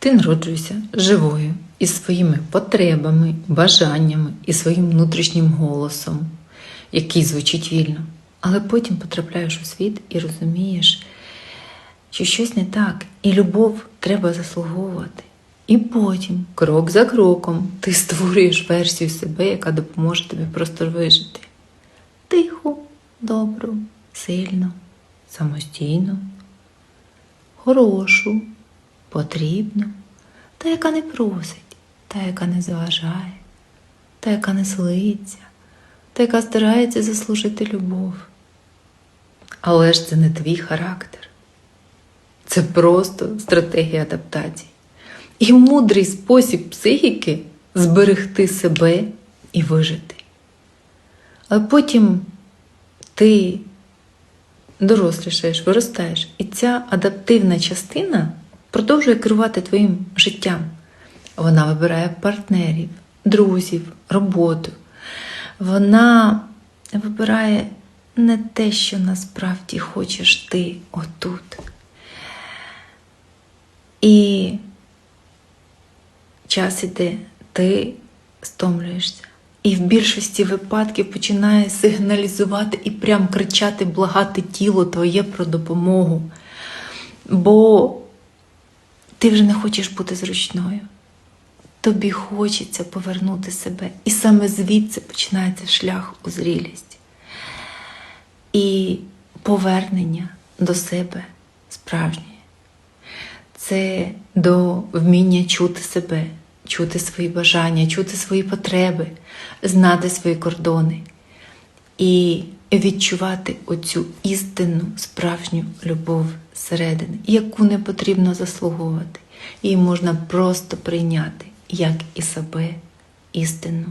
Ти народжуєшся живою із своїми потребами, бажаннями і своїм внутрішнім голосом, який звучить вільно. Але потім потрапляєш у світ і розумієш, що щось не так, і любов треба заслуговувати. І потім, крок за кроком, ти створюєш версію себе, яка допоможе тобі просто вижити. Тиху, добру, сильну, самостійну, хорошу, потрібну, та, яка не просить, та, яка не заважає, та, яка не злиться, та, яка старається заслужити любов. Але ж це не твій характер. Це просто стратегія адаптації. І мудрий спосіб психіки зберегти себе і вижити. Але потім ти дорослішаєш, виростаєш, і ця адаптивна частина продовжує керувати твоїм життям. Вона вибирає партнерів, друзів, роботу. Вона вибирає не те, що насправді хочеш ти отут. І час іде, ти стомлюєшся. І в більшості випадків починає сигналізувати і прям кричати, благати тіло твоє про допомогу. Бо ти вже не хочеш бути зручною. Тобі хочеться повернути себе. І саме звідси починається шлях у зрілість. І повернення до себе справжнє. Це до вміння чути себе, чути свої бажання, чути свої потреби, знати свої кордони і відчувати оцю істинну справжню любов зсередини, яку не потрібно заслуговувати. Її можна просто прийняти, як і себе істинну